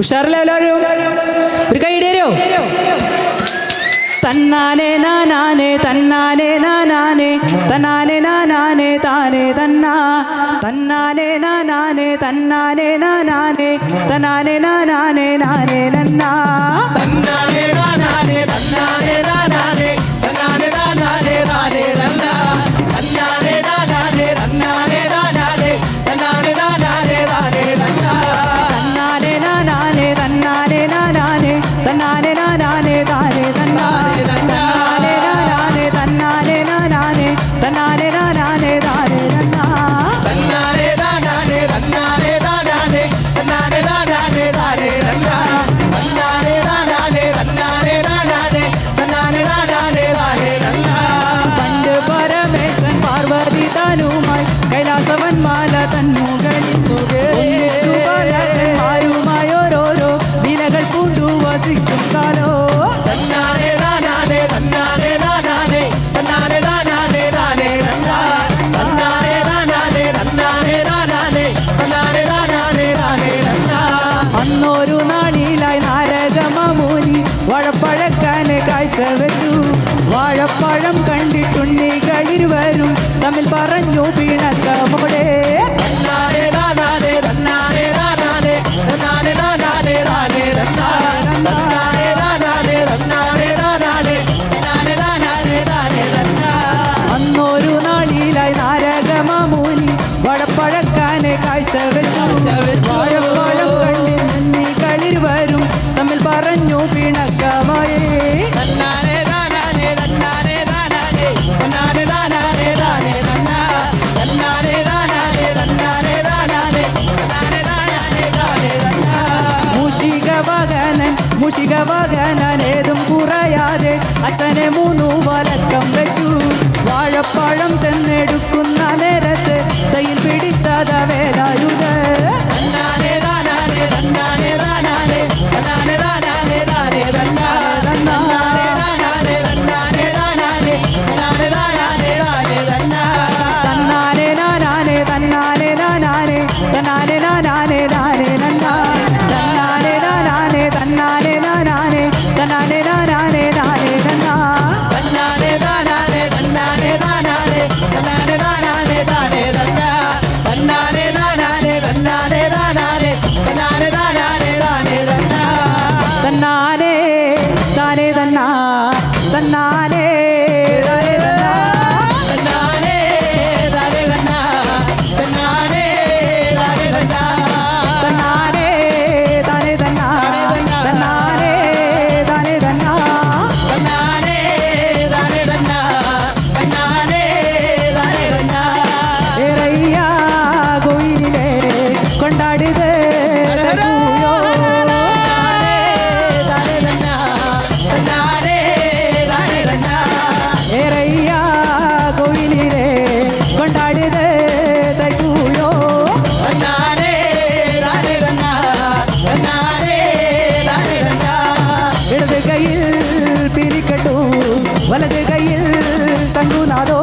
ഉഷാറല്ലേ എല്ലാവരും? ഒരു കൈ ഇടേരോ തന്നാനെ നാനാനെ തന്നാനെ നാനാനെ തന്നാനെ നാനാനെ താനെ തന്നാ. തന്നാനെ നാനാനെ തന്നാനെ നാനാനെ തന്നാനെ നാനാനെ നാനേ നന്നാ. ഉയർന്നവൻ മാല തൻ മുകളിൽ മാരുമായ ഓരോരോ വിലകൾ പൂണ്ടു വസിക്കും കാലോ. തന്നാരെ താനാതെ തന്നാരെ താനാതെ തന്നാരെ താനാതെ താനേ തന്നാരെ താനാതെ തന്നാരെ താനാതെ തന്നാരെ താനാതെ താനേ അന്നൊരു നാളിലായി നാരകമൂലി വാഴപ്പഴക്കാനെ കാഴ്ച വെച്ചു വാഴപ്പഴം കടമ്പടെ അന്നൊരു നാളിലായി നാരകമാമൂലി വടപ്പഴക്കാനെ കാഴ്ച വെച്ചു വാഴപ്പഴ മുഷികവകനേതും കുറയാതെ അച്ഛനെ മൂന്നു വലക്കം വെച്ചു. വാഴപ്പഴം ചെന്നെടു banale கொண்டாடினே கொண்டாடினே தைக்கூயோ இடது கையில் பிரிக்கட்டும் வலது கையில் சங்குநாதோ.